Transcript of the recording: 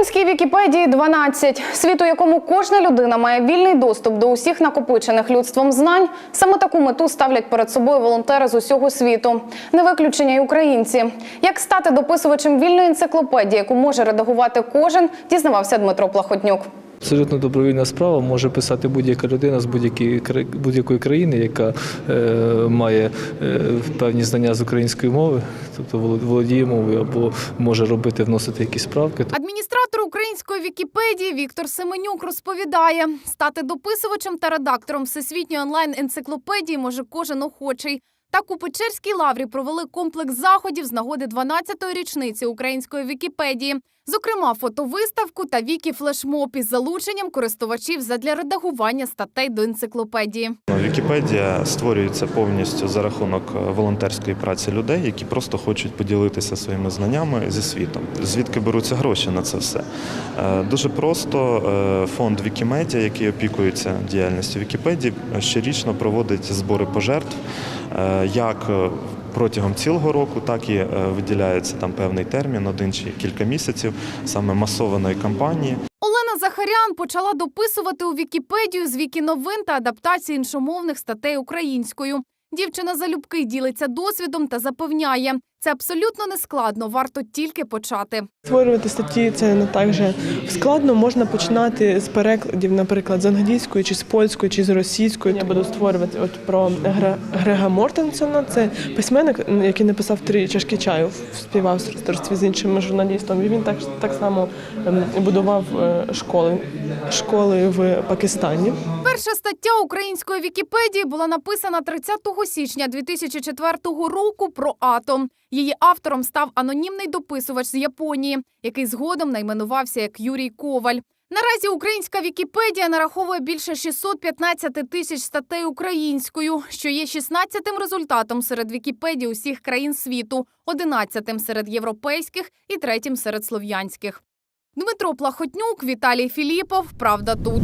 Українській Вікіпедії 12. Світ, у якому кожна людина має вільний доступ до усіх накопичених людством знань. Саме таку мету ставлять перед собою волонтери з усього світу. Не виключення й українці. Як стати дописувачем вільної енциклопедії, яку може редагувати кожен, дізнавався Дмитро Плахотнюк. Абсолютно добровільна справа може писати будь-яка людина з будь-якої будь-якої країни, яка е, має е, певні знання з української мови, тобто воло- володіє мовою або може робити, вносити якісь правки. Адміністратор української Вікіпедії Віктор Семенюк розповідає, стати дописувачем та редактором всесвітньої онлайн енциклопедії може кожен охочий. Так у Печерській лаврі провели комплекс заходів з нагоди 12-ї річниці української Вікіпедії. Зокрема, фотовиставку та вікі-флешмоб із залученням користувачів задля редагування статей до енциклопедії. Вікіпедія створюється повністю за рахунок е, волонтерської праці людей, які просто хочуть поділитися своїми знаннями зі світом. Звідки беруться гроші на це все? Е, Дуже просто е, фонд Вікімедіа, який опікується діяльністю Вікіпедії, щорічно проводить збори пожертв, як е, протягом цілого року, так і е, виділяється там певний термін, один чи кілька місяців, саме масованої кампанії. Олена Захарян почала дописувати у Вікіпедію з віки новин та адаптації іншомовних статей українською. Дівчина залюбки ділиться досвідом та запевняє, це абсолютно не складно, варто тільки почати. Створювати статті це не так же складно. Можна починати з перекладів, наприклад, з англійської, чи з польської, чи з російської. Я буду створювати от про Гре- Грега Мортенсона. Це письменник, який написав три чашки чаю в співавторстві з іншим журналістом. І він так, так само ем, будував е, школи, школи в Пакистані. Перша стаття української Вікіпедії була написана 30 січня 2004 року про атом. Її автором став анонімний дописувач з Японії, який згодом найменувався як Юрій Коваль. Наразі українська Вікіпедія нараховує більше 615 тисяч статей українською, що є 16-тим результатом серед Вікіпедій усіх країн світу, 11-тим серед європейських і 3-тим серед слов'янських. Дмитро Плахотнюк, Віталій Філіпов. Правда тут.